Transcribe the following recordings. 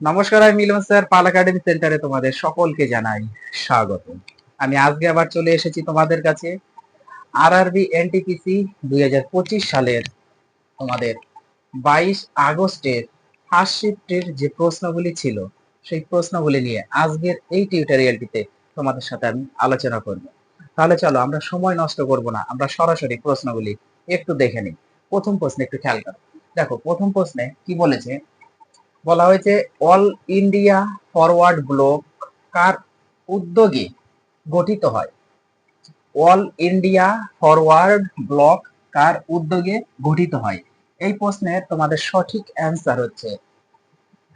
নমস্কার, আমি মিলন স্যার, পাল একাডেমি সেন্টারে তোমাদের সকলকে জানাই স্বাগত আমি আজকে আবার চলে এসেছি তোমাদের কাছে আরআরবি এনটিপিসি দুই হাজার পঁচিশ সালের তোমাদের বাইশ আগস্টের ফার্স্ট শিফটের যে প্রশ্নগুলি ছিল, সেই প্রশ্নগুলি নিয়ে আজকের এই টিউটোরিয়ালটিতে তোমাদের সাথে আমি আলোচনা করব। তাহলে চলো, আমরা সময় নষ্ট করব না, আমরা সরাসরি প্রশ্নগুলি একটু দেখে নিই। প্রথম প্রশ্নে একটু খেয়াল করো। দেখো, প্রথম প্রশ্নে কি বলেছে? বলা হয়েছে, অল ইন্ডিয়া ফরওয়ার্ড ব্লক কার উদ্যোগে গঠিত হয়? অল ইন্ডিয়া ফরওয়ার্ড ব্লক কার উদ্যোগে গঠিত হয়? এই প্রশ্নের তোমাদের সঠিক অ্যান্সার হচ্ছে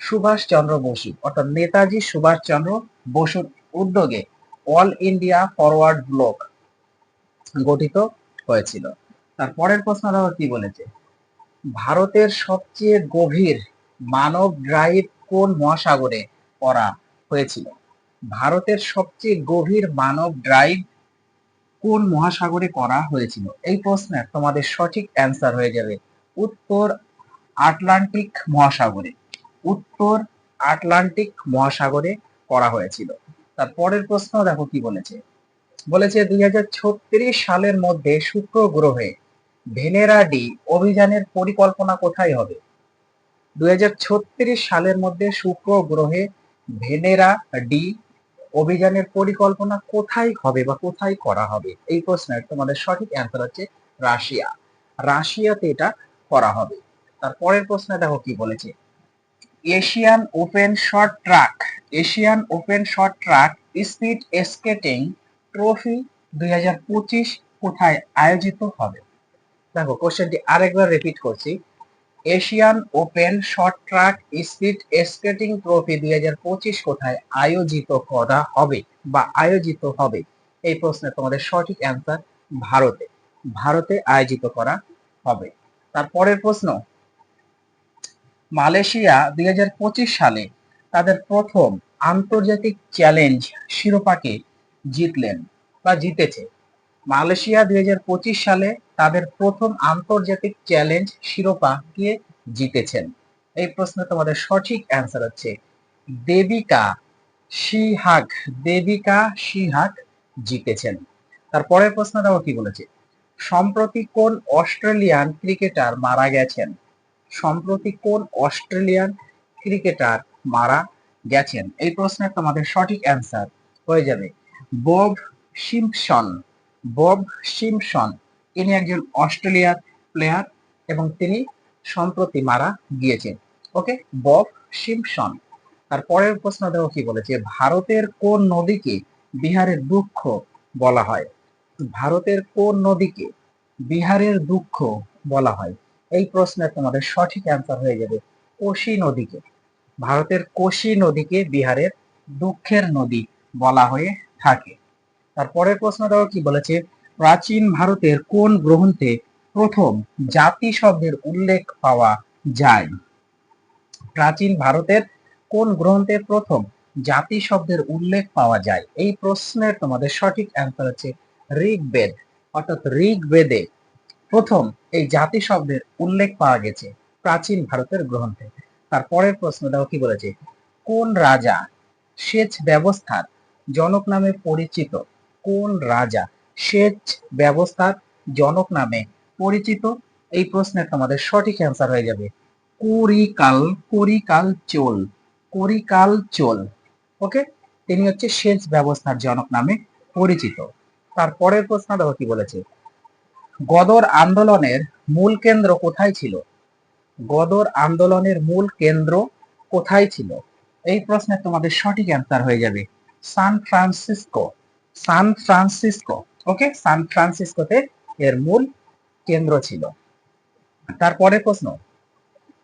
সুভাষ চন্দ্র বসু, অর্থাৎ নেতাজি সুভাষ চন্দ্র বসুর উদ্যোগে অল ইন্ডিয়া ফরওয়ার্ড ব্লক গঠিত হয়েছিল। তার পরের প্রশ্ন দেখো কি বলেছে? ভারতের সবচেয়ে গভীর মানব ড্রাইভ কোন মহাসাগরে করা হয়েছিল? ভারতের সবচেয়ে গভীর মানব ড্রাইভ কোন মহাসাগরে করা হয়েছিল? এই প্রশ্নের তোমাদের সঠিক অ্যান্সার হয়ে যাবে উত্তর আটলান্টিক মহাসাগরে। উত্তর আটলান্টিক মহাসাগরে করা হয়েছিল। তার পরের প্রশ্ন দেখো কি বলেছে? বলেছে দুই হাজার ছত্রিশ সালের মধ্যে শুক্র গ্রহে ভেনেরা ডি অভিযানের পরিকল্পনা কোথায় হবে? দুই হাজার ছত্রিশ সালের মধ্যে শুক্র গ্রহে ভেনেরা ডি অভিযানের পরিকল্পনা কোথায় হবে বা কোথায় করা হবে? এই প্রশ্নের তোমাদের সঠিক অ্যান্সার হচ্ছে রাশিয়া। রাশিয়াতে এটা করা হবে। তার পরের প্রশ্নে দেখো কি বলেছে। Asian open short track, Asian open short track speed skating trophy দুই হাজার পঁচিশ কোথায় আয়োজিত হবে? দেখো, কোশ্চেনটি আরেকবার রিপিট করছি। Asian open short track speed skating trophy দুই হাজার পঁচিশ কোথায় আয়োজিত করা হবে বা আয়োজিত হবে? এই প্রশ্নের তোমাদের সঠিক অ্যান্সার ভারতে। ভারতে আয়োজিত করা হবে। তারপরের প্রশ্ন, মালয়েশিয়া দুই হাজার পঁচিশ সালে তাদের প্রথম আন্তর্জাতিক চ্যালেঞ্জ শিরোপাকে জিতলেন বা জিতেছে। মালয়েশিয়া দুই হাজার পঁচিশ সালে তাদের প্রথম আন্তর্জাতিক চ্যালেঞ্জ শিরোপা কে জিতেছেন? এই প্রশ্নে তোমাদের সঠিক অ্যান্সার হচ্ছে দেবিকা। শিহাগ দেবিকা শিহাগ জিতেছেন। তারপরের প্রশ্ন দেখো কি বলেছে? সম্প্রতি কোন অস্ট্রেলিয়ান ক্রিকেটার মারা গেছেন? সম্প্রতি কোন অস্ট্রেলিয়ান ক্রিকেটার মারা গেছেন? এই প্রশ্নের তোমাদের সঠিক অ্যান্সার হয়ে যাবে বব সিম্পসন। বব সিম্পসন তিনি একজন অস্ট্রেলিয়ার প্লেয়ার এবং তিনি সম্প্রতি মারা গিয়েছেন। ওকে, বব সিম্পসন তার পরের প্রশ্ন দেখো কি বলেছে, ভারতের কোন নদীকে বিহারের দুঃখ বলা হয়? ভারতের কোন নদীকে বিহারের দুঃখ বলা হয়? এই প্রশ্নের তোমাদের সঠিক অ্যান্সার হয়ে যাবে, কোশি নদীকে। ভারতের কোশি নদীকে বিহারের দুঃখের নদী বলা হয়ে থাকে। তারপরের প্রশ্ন দেখো কি বলেছে? প্রাচীন ভারতের কোন গ্রন্থে প্রথম জাতি শব্দের উল্লেখ পাওয়া যায়? প্রাচীন ভারতের কোন গ্রন্থে প্রথম জাতি শব্দের উল্লেখ পাওয়া যায়? এই প্রশ্নের তোমাদের সঠিক অ্যান্সার হচ্ছে ঋগ্বেদ। অর্থাৎ ঋগ্বেদে প্রথম এই জাতি শব্দের উল্লেখ পাওয়া গেছে প্রাচীন ভারতের গ্রন্থে। তারপরের প্রশ্ন দেখো কি বলেছে? কোন রাজা সেচ ব্যবস্থার জনক নামে পরিচিত? কোন রাজা সেচ ব্যবস্থার জনক নামে পরিচিত? এই প্রশ্নের তোমাদের সঠিক অ্যান্সার হয়ে যাবে। কুরিকাল কুরিকাল চোল কুরিকাল চোল ওকে তিনি হচ্ছে সেচ ব্যবস্থার জনক নামে পরিচিত। তারপরের প্রশ্ন দেখো কি বলেছে? গদর আন্দোলনের মূল কেন্দ্র কোথায় ছিল? গদর আন্দোলনের মূল কেন্দ্র কোথায় ছিল? এই প্রশ্নের তোমাদের সঠিক অ্যান্সার হয়ে যাবে সান ফ্রান্সিসকো। সান ফ্রান্সিসকো ওকে সান ফ্রান্সিসকোতে এর মূল কেন্দ্র ছিল। তারপরে প্রশ্ন,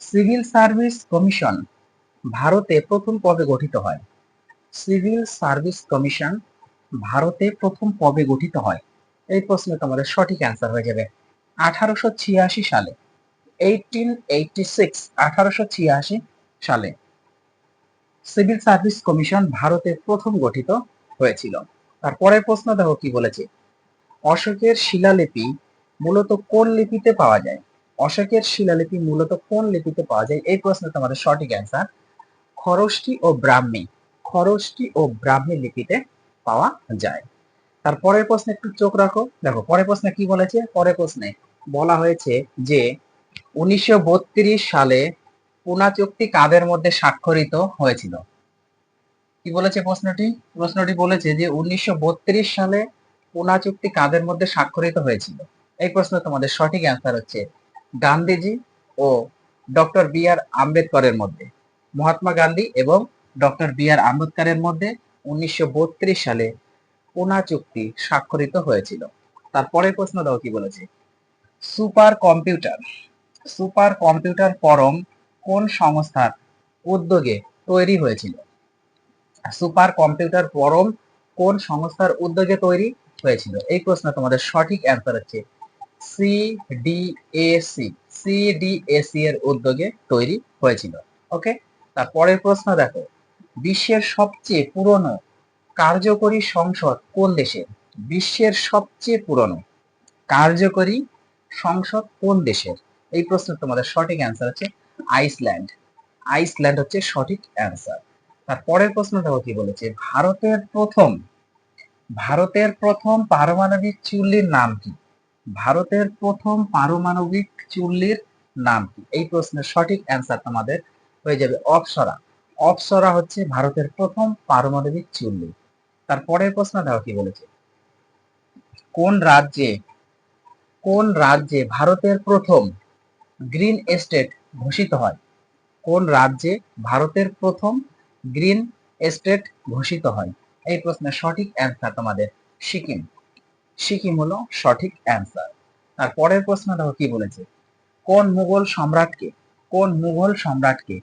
সিভিল সার্ভিস কমিশন ভারতে প্রথম কবে গঠিত হয়? সিভিল সার্ভিস কমিশন ভারতে প্রথম কবে গঠিত হয়? এই প্রশ্নে তোমাদের সঠিক অ্যান্সার হয়ে যাবে। আঠারোশো ছিয়াশি সালে এইটিন এইটি সিক্স আঠারোশো ছিয়াশি সালে সিভিল সার্ভিস কমিশন ভারতে প্রথম গঠিত হয়েছিল। তারপরের প্রশ্ন দেখো কি বলেছে? অশোকের শিলালিপি মূলত কোন লিপিতে পাওয়া যায়? অশোকের শিলালিপি মূলত কোন লিপিতে পাওয়া যায়? এই প্রশ্নে তোমাদের সঠিক অ্যান্সার খরষ্টি ও ব্রাহ্মী। খরষ্টি ও ব্রাহ্মী লিপিতে পাওয়া যায়। তার পরের প্রশ্নে একটু চোখ রাখো। দেখো, পরের প্রশ্নে কি বলেছে? পরের প্রশ্নে বলা হয়েছে যে উনিশশো বত্রিশ সালে পুনা চুক্তি কাদের মধ্যে স্বাক্ষরিত হয়েছিল? কি বলেছে প্রশ্নটি? প্রশ্নটি বলেছে যে উনিশশো বত্রিশ সালে পুনা চুক্তি কাদের মধ্যে স্বাক্ষরিত হয়েছিল? এই প্রশ্ন তোমাদের সঠিক অ্যান্সার হচ্ছে গান্ধীজি ও ডক্টর বি আর আম্বেদকরের মধ্যে। মহাত্মা গান্ধী এবং ডক্টর বি আর আম্বেদকরের মধ্যে উনিশশো বত্রিশ সালে পুনা চুক্তি স্বাক্ষরিত হয়েছিল। তারপরের প্রশ্ন দাও কি বলেছে? সুপার কম্পিউটার সুপার কম্পিউটার পরম কোন সংস্থার উদ্যোগে তৈরি হয়েছিল? সুপার কম্পিউটার পরম কোন সংস্থার উদ্যোগে তৈরি হয়েছিল? এই প্রশ্ন তোমাদের সঠিক অ্যান্সার হচ্ছে সিডিএসি সিডিএসি এর উদ্যোগে তৈরি হয়েছিল। ওকে তারপরের প্রশ্ন দেখো। বিশ্বের সবচেয়ে পুরনো কার্যকরী সংসদ কোন দেশের বিশ্বের সবচেয়ে পুরনো কার্যকরী সংসদ কোন দেশের এই প্রশ্ন তোমাদের সঠিক অ্যান্সার হচ্ছে আইসল্যান্ড। আইসল্যান্ড হচ্ছে সঠিক অ্যান্সার তার পরের প্রশ্ন দেখো কি বলেছে? ভারতের প্রথম ভারতের প্রথম পারমাণবিক চুল্লির নাম কি? ভারতের প্রথম পারমাণবিক চুল্লির নাম কি? এই প্রশ্নের সঠিক অ্যান্সার তোমাদের হয়ে যাবে অপসরা। অপসরা হচ্ছে ভারতের প্রথম পারমাণবিক চুল্লি। তার পরের প্রশ্ন দেখো কি বলেছে? কোন রাজ্যে কোন রাজ্যে ভারতের প্রথম গ্রিন এস্টেট ঘোষিত হয়? কোন রাজ্যে ভারতের প্রথম গ্রিন এস্টেট ঘোষিত হয়? এই প্রশ্নের সঠিক অ্যান্সার তোমাদের সিকিম। সিকিম হলো সঠিক অ্যান্সার আর পরের প্রশ্ন দেখো কি বলেছে? কোন মুঘল সম্রাটকে, কোন মুঘল সম্রাটকে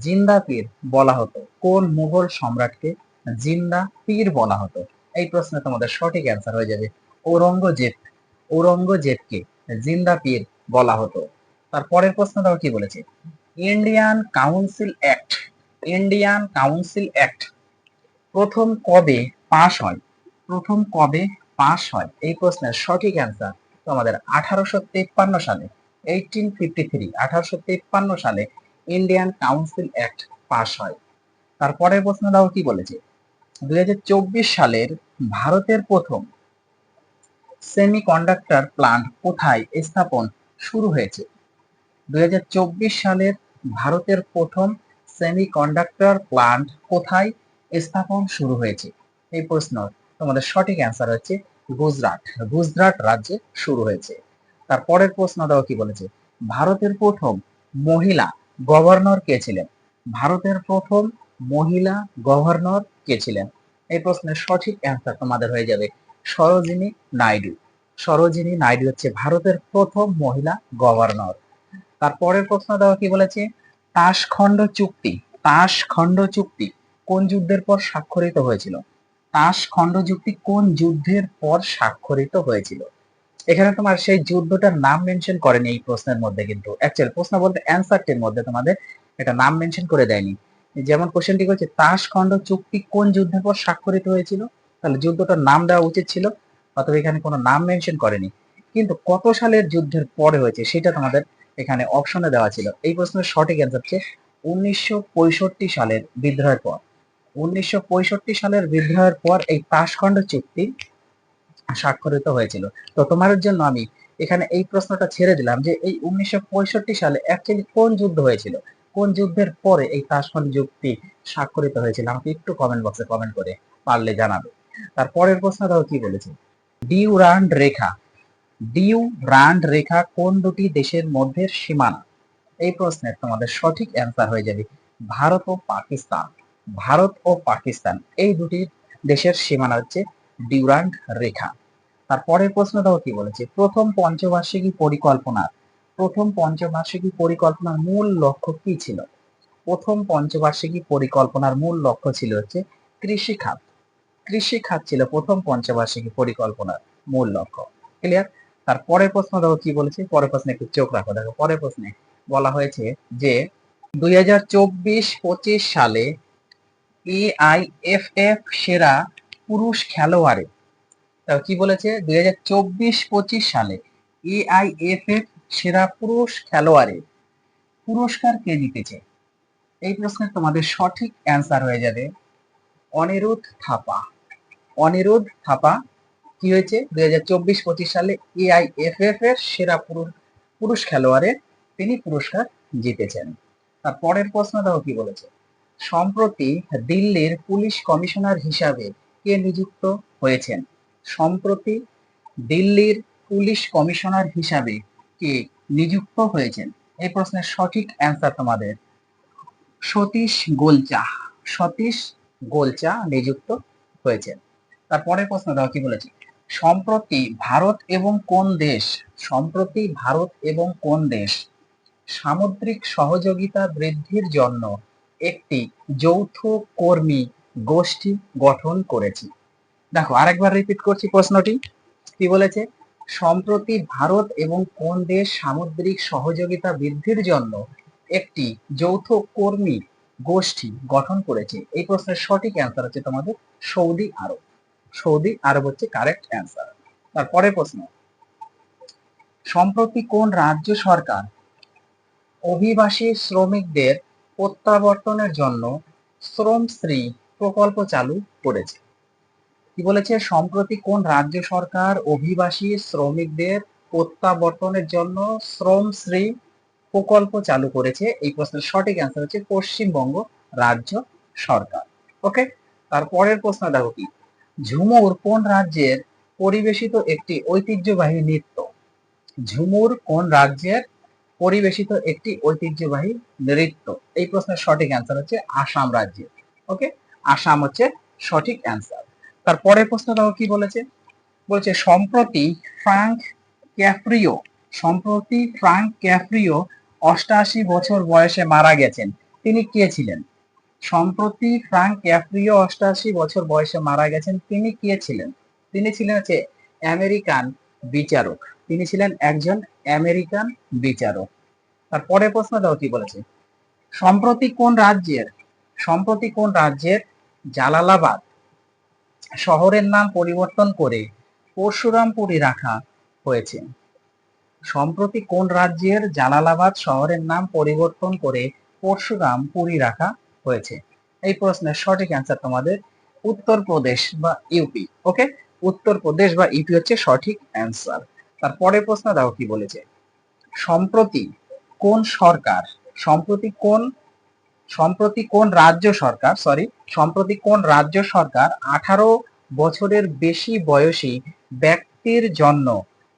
জিন্দা পীর বলা হতো? কোন মুঘল সম্রাটকে জিন্দা পীর বলা হতো? এই প্রশ্নে তোমাদের সঠিক অ্যান্সার হয়ে যাবে ঔরঙ্গজেব। ঔরঙ্গজেবকে জিন্দা পীর বলা হতো। তার পরের প্রশ্ন দেখো কি বলেছে? Indian council act Indian council act প্রথম কবে পাশ হয়? প্রথম কবে পাশ হয়? এই প্রশ্নের সঠিক অ্যান্সার তোমাদের আঠারোশো তেপ্পান্ন সালে এইটিন ফিফটি থ্রি আঠারোশো তেপ্পান্ন সালে ইন্ডিয়ান কাউন্সিল অ্যাক্ট পাশ হয়। তারপরের প্রশ্ন দাও কি বলেছে? দুই হাজার চব্বিশ সালের ভারতের প্রথম সেমি কন্ডাক্টর প্লান্ট কোথায় স্থাপন শুরু হয়েছে? দুই হাজার চব্বিশ সালের ভারতের প্রথম সেমি কন্ডাক্টর প্লান্ট কোথায় স্থাপন শুরু হয়েছে? এই প্রশ্ন তোমাদের সঠিক অ্যান্সার হচ্ছে গুজরাট। গুজরাট রাজ্যে শুরু হয়েছে। তারপরের প্রশ্ন দাও কি বলেছে? ভারতের প্রথম মহিলা গভর্নর কে ছিলেন? ভারতের প্রথম মহিলা গভর্নর কে ছিলেন? এই প্রশ্নের সঠিক অ্যান্সার তোমাদের হয়ে যাবে সরোজিনী নাইডু। সরোজিনী নাইডু হচ্ছে ভারতের প্রথম মহিলা গভর্নর তারপরের প্রশ্ন দেওয়া কি বলেছে? তাসখণ্ড চুক্তি তাসখণ্ড চুক্তি কোন যুদ্ধের পর স্বাক্ষরিত হয়েছিল? তাসখণ্ড চুক্তি কোন যুদ্ধের পর স্বাক্ষরিত হয়েছিল? এখানে তোমার সেই যুদ্ধটার নাম মেনশন করেনি এই প্রশ্নের মধ্যে কিন্তু। অ্যাকচুয়াল প্রশ্ন বলতে অ্যান্সারটির মধ্যে তোমাদের এটা নাম মেনশন করে দেয়নি। যেমন কোশ্চেনটি করছে তাসখণ্ড চুক্তি কোন যুদ্ধের পর স্বাক্ষরিত হয়েছিল? তাহলে যুদ্ধটার নাম দেওয়া উচিত ছিল, অথবা এখানে কোনো নাম মেনশন করেনি। কিন্তু কত সালের যুদ্ধের পরে হয়েছে সেটা তোমাদের এখানে অপশনে দেওয়া ছিল। এই প্রশ্নের সঠিক অ্যান্সার হচ্ছে উনিশশো সালের বিদ্রোহের পর। উনিশশো পঁয়ষট্টি সালের বিদ্রোহের পর এই তাসখণ্ড চুক্তি স্বাক্ষরিত হয়েছিল। তো তোমার জন্য আমি এখানে এই প্রশ্নটা ছেড়ে দিলাম যে এই উনিশশো পঁয়ষট্টি সালে অ্যাকচুয়ালি কোন যুদ্ধ হয়েছিল? কোন যুদ্ধের পরে এই তাসখণ্ড চুক্তি স্বাক্ষরিত হয়েছিল? আমাকে একটু কমেন্ট বক্সে কমেন্ট করে পারলে জানাবে। তার তারপরের প্রশ্নটাও কি বলেছে? ডিউরান্ড রেখা ডিউরান্ড রেখা কোন দুটি দেশের মধ্যে সীমানা? এই প্রশ্নের তোমাদের সঠিক অ্যান্সার হয়ে যাবে ভারত ও পাকিস্তান। ভারত ও পাকিস্তান, এই দুটি দেশের সীমানা হচ্ছে ডিউরান্ড রেখা। তারপরের প্রশ্নটাও কি বলেছে? প্রথম পঞ্চবার্ষিকী পরিকল্পনার প্রথম পঞ্চবার্ষিকী পরিকল্পনার মূল লক্ষ্য কি ছিল? প্রথম পঞ্চবার্ষিকী পরিকল্পনার মূল লক্ষ্য ছিল হচ্ছে কৃষি খাত কৃষি খাত ছিল প্রথম পঞ্চবার্ষিকী পরিকল্পনার মূল লক্ষ্য। ক্লিয়ার তার পরের প্রশ্ন দেখো কি বলেছে? পরের প্রশ্নে একটু চোখ রাখো। দেখো, পরের প্রশ্নে বলা হয়েছে যে দুই হাজার চব্বিশ পঁচিশ সালে এআইএফএফ সেরা পুরুষ খেলোয়াড়ে কি বলেছে? দুই হাজার চব্বিশ পঁচিশ সালে এআইএফএফ সেরা পুরুষ খেলোয়াড়ে পুরস্কার কে জিতেছে? এই প্রশ্নের তোমাদের সঠিক অ্যান্সার হয়ে যাবে অনিরুদ্ধ থাপা। অনিরুদ্ধ থাপা কি হয়েছে? দুই হাজার চব্বিশ পঁচিশ সালে এআইএফএফ এর সেরা পুরুষ পুরুষ খেলোয়াড়ে তিনি পুরস্কার জিতেছেন। তার পরের প্রশ্ন দেখো কি বলেছে? সম্প্রতি দিল্লির পুলিশ কমিশনার হিসাবে কে নিযুক্ত হয়েছেন? সম্প্রতি দিল্লির পুলিশ কমিশনার হিসাবে কে নিযুক্ত হয়েছেন? এই প্রশ্নের সঠিক অ্যান্সার তোমাদের সতীশ গোলচা সতীশ গোলচা নিযুক্ত হয়েছেন। তারপরের প্রশ্ন দাও কি বলেছে? সম্প্রতি ভারত এবং কোন দেশ, সম্প্রতি ভারত এবং কোন দেশ, সামুদ্রিক সহযোগিতা বৃদ্ধির জন্য একটি যৌথ কর্মী গোষ্ঠী গঠন করেছে। দেখো, আরেকবার রিপিট করছি প্রশ্নটি। কি বলেছে? সম্প্রতি ভারত এবং কোন দেশ সামুদ্রিক সহযোগিতা বৃদ্ধির জন্য একটি যৌথ কর্মী গোষ্ঠী গঠন করেছে? এই প্রশ্নের সঠিক অ্যান্সার হচ্ছে তোমাদের সৌদি আরব। সৌদি আরব হচ্ছে কারেক্ট অ্যান্সার তারপরে প্রশ্ন, সম্প্রতি কোন রাজ্য সরকার অভিবাসী শ্রমিকদের প্রত্যাবর্তনের জন্য শ্রমশ্রী প্রকল্প চালু করেছে? কি বলেছে? সম্প্রতি কোন রাজ্য সরকার অভিবাসী শ্রমিকদের প্রত্যাবর্তনের জন্য শ্রমশ্রী প্রকল্প চালু করেছে? এই প্রশ্নের সঠিক অ্যান্সার হচ্ছে পশ্চিমবঙ্গ রাজ্য সরকার। ওকে তারপরের প্রশ্ন দেখো কি? ঝুমুর কোন রাজ্যের পরিবেশিত একটি ঐতিহ্যবাহী নৃত্য? ঝুমুর কোন রাজ্যের পরিবেশিত একটি ঐতিহ্যবাহী নৃত্য? এই প্রশ্নের সঠিক অ্যান্সার হচ্ছে আসাম রাজ্যের। ওকে আসাম হচ্ছে সঠিক অ্যান্সার তারপরের প্রশ্ন দেখো কি বলেছে? বলছে, সম্প্রতি ফ্রাঙ্ক ক্যাফ্রিও সম্প্রতি ফ্রাঙ্ক ক্যাফ্রিও অষ্টাশি বছর বয়সে মারা গেছেন। তিনি কে ছিলেন? সম্প্রতি ফ্রাঙ্ক ক্যাফ্রিও অষ্টাশি বছর বয়সে মারা গেছেন, তিনি কে ছিলেন? তিনি ছিলেন হচ্ছে আমেরিকান বিচারক। তিনি ছিলেন একজন আমেরিকান বিচারক। তারপরে প্রশ্ন দাও, কি বলেছে? সম্প্রতি কোন রাজ্যের, সম্প্রতি কোন রাজ্যের জালালাবাদ শহরের নাম পরিবর্তন করে পরশুরামপুরি রাখা হয়েছে? সম্প্রতি কোন রাজ্যের জালালাবাদ শহরের নাম পরিবর্তন করে পরশুরামপুরি রাখা হয়েছে। এই প্রশ্নের সঠিক অ্যান্সার তোমাদের উত্তরপ্রদেশ বা ইউপি ওকে উত্তরপ্রদেশ বা ইউপি হচ্ছে সঠিক অ্যান্সার তারপরে প্রশ্ন দাও কি বলেছে। সম্প্রতি কোন সরকার, সম্প্রতি কোন সম্প্রতি কোন রাজ্য সরকার সরি সম্প্রতি কোন রাজ্য সরকার আঠারো বছরের বেশি বয়সী ব্যক্তির জন্য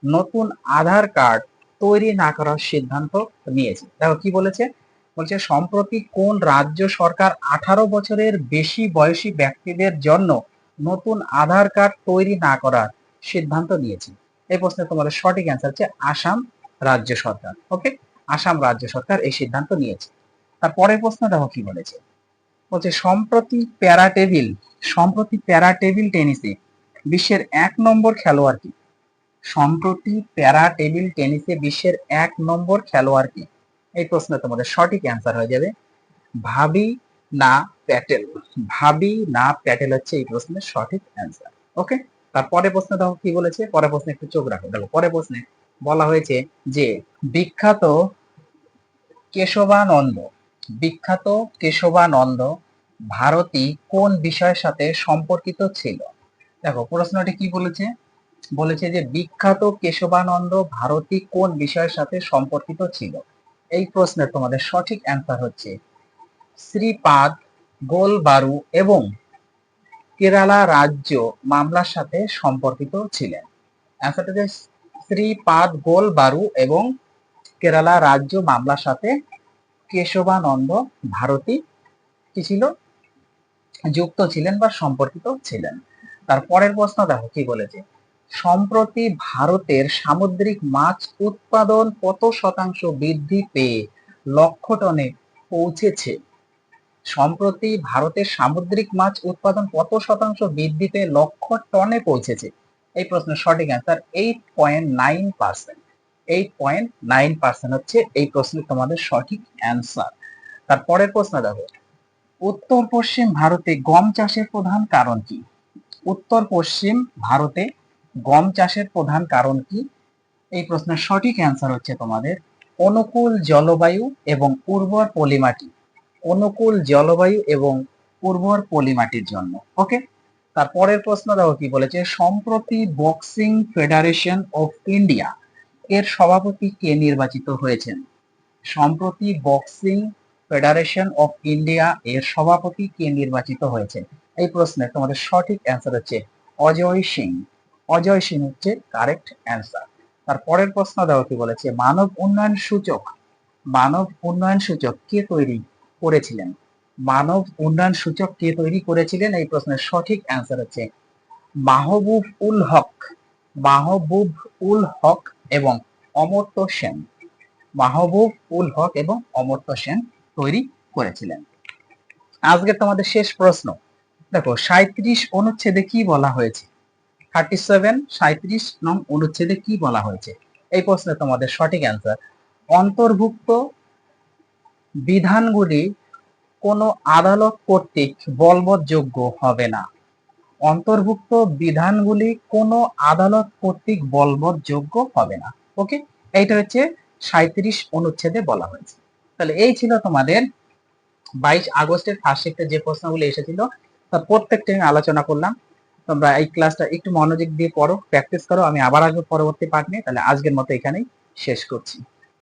নতুন আধার কার্ড তৈরি না করার সিদ্ধান্ত নিয়েছে। দেখো কি বলেছে? বলছে, সম্প্রতি কোন রাজ্য সরকার আঠারো বছরের বেশি বয়সী ব্যক্তিদের জন্য নতুন আধার কার্ড তৈরি না করার সিদ্ধান্ত নিয়েছে? এই প্রশ্নের তোমাদের সঠিক অ্যান্সার হচ্ছে আসাম রাজ্য সরকার। ওকে আসাম রাজ্য সরকার এই সিদ্ধান্ত নিয়েছে। তারপরের প্রশ্ন দেখো কি বলেছে? বলছে, সম্প্রতি প্যারা টেবিল, সম্প্রতি প্যারা টেবিল টেনিসে বিশ্বের এক নম্বর খেলোয়াড় কি? সম্প্রতি প্যারা টেবিল টেনিসে বিশ্বের এক নম্বর খেলোয়াড় কি? এই প্রশ্নে তোমাদের সঠিক অ্যান্সার হয়ে যাবে। ভাবি না প্যাটেল। ভাবি না প্যাটেল হচ্ছে এই প্রশ্নের সঠিক অ্যান্সার ওকে তারপরে প্রশ্ন দেখো কি বলেছে? পরে প্রশ্নে একটু চোখ রাখো। দেখো পরে প্রশ্নে বলা হয়েছে যে, বিখ্যাত কেশবানন্দ বিখ্যাত কেশবানন্দ ভারতী কোন বিষয়ের সাথে সম্পর্কিত ছিল? দেখো, প্রশ্নটি কি বলেছে? বলেছে যে, বিখ্যাত কেশবানন্দ ভারতী কোন বিষয়ের সাথে সম্পর্কিত ছিল? এই প্রশ্নের তোমাদের সঠিক অ্যান্সার হচ্ছে শ্রীপাদ, গোলবারু এবং কেরালা রাজ্য মামলার সাথে সম্পর্কিত ছিলেন। অ্যান্সারটা যে শ্রীপাদ, গোলবারু এবং কেরালা রাজ্য মামলার সাথে কেশবানন্দ ভারতী কি ছিল? যুক্ত ছিলেন বা সম্পর্কিত ছিলেন। তার পরের প্রশ্ন দেখো কি বলেছে? সম্প্রতি ভারতের সামুদ্রিক মাছ উৎপাদন কত শতাংশ বৃদ্ধি পেয়ে লক্ষ টনে পৌঁছেছে? সম্প্রতি ভারতের সামুদ্রিক মাছ উৎপাদন কত শতাংশ বৃদ্ধি পেয়ে লক্ষ টনে পৌঁছেছে? এই প্রশ্নের সঠিক answer eight point nine percent eight point nine percent হচ্ছে এই প্রশ্নের তোমাদের সঠিক অ্যান্সার তারপরের প্রশ্ন দেখো। উত্তর পশ্চিম ভারতে গম চাষের প্রধান কারণ কি? উত্তর পশ্চিম ভারতে গম চাষের প্রধান কারণ কি? এই প্রশ্নের সঠিক অ্যান্সার হচ্ছে তোমাদের অনুকূল জলবায়ু এবং উর্বর পলিমাটি। অনুকূল জলবায়ু এবং উর্বর পলিমাটির জন্য ওকে তারপরের প্রশ্ন দেখো কি বলেছে, সম্প্রতি বক্সিং ফেডারেশন অফ ইন্ডিয়া এর সভাপতি কে নির্বাচিত হয়েছেন? সম্প্রতি বক্সিং ফেডারেশন অফ ইন্ডিয়া এর সভাপতি কে নির্বাচিত হয়েছে এই প্রশ্নের তোমাদের সঠিক অ্যান্সার হচ্ছে অজয় সিং। অজয় সিং হচ্ছে কারেক্ট অ্যান্সার তারপরের প্রশ্ন দেখো কি বলেছে, মানব উন্নয়ন সূচক, মানব উন্নয়ন সূচক কে তৈরি করেছিলেন? মানব উন্নয়ন সূচক কে তৈরি করেছিলেন? এই প্রশ্নের সঠিক অ্যান্সার হচ্ছে মাহবুব উল হক, মাহবুব উল হক এবং অমর্ত্য সেন। মাহবুব উল হক এবং অমর্ত্য সেন তৈরি করেছিলেন। আজকে তোমাদের শেষ প্রশ্ন। দেখো সাঁত্রিশ অনুচ্ছেদে কি বলা হয়েছে? থার্টি সেভেন সাঁত্রিশ নং অনুচ্ছেদে কি বলা হয়েছে? এই প্রশ্নে তোমাদের সঠিক অ্যান্সার অন্তর্ভুক্ত বিধানগুলি কোনো আদালত কর্তৃক বলবৎযোগ্য হবে না। অন্তর্ভুক্ত বিধানগুলি কোনো আদালত কর্তৃক বলবৎযোগ্য হবে না। ওকে এইটা হচ্ছে সাঁত্রিশ অনুচ্ছেদে বলা হয়েছে। তাহলে এই ছিল তোমাদের বাইশ আগস্টের ফার্স্ট যে প্রশ্নগুলো এসেছিল তার প্রত্যেকটা আমি আলোচনা করলাম। তোমরা এই ক্লাসটা একটু মনোযোগ দিয়ে পড়ো প্র্যাকটিস করো, আমি আবার আসব পরবর্তী পার্ট নিয়ে, তাহলে আজকের মতো এখানেই শেষ করছি।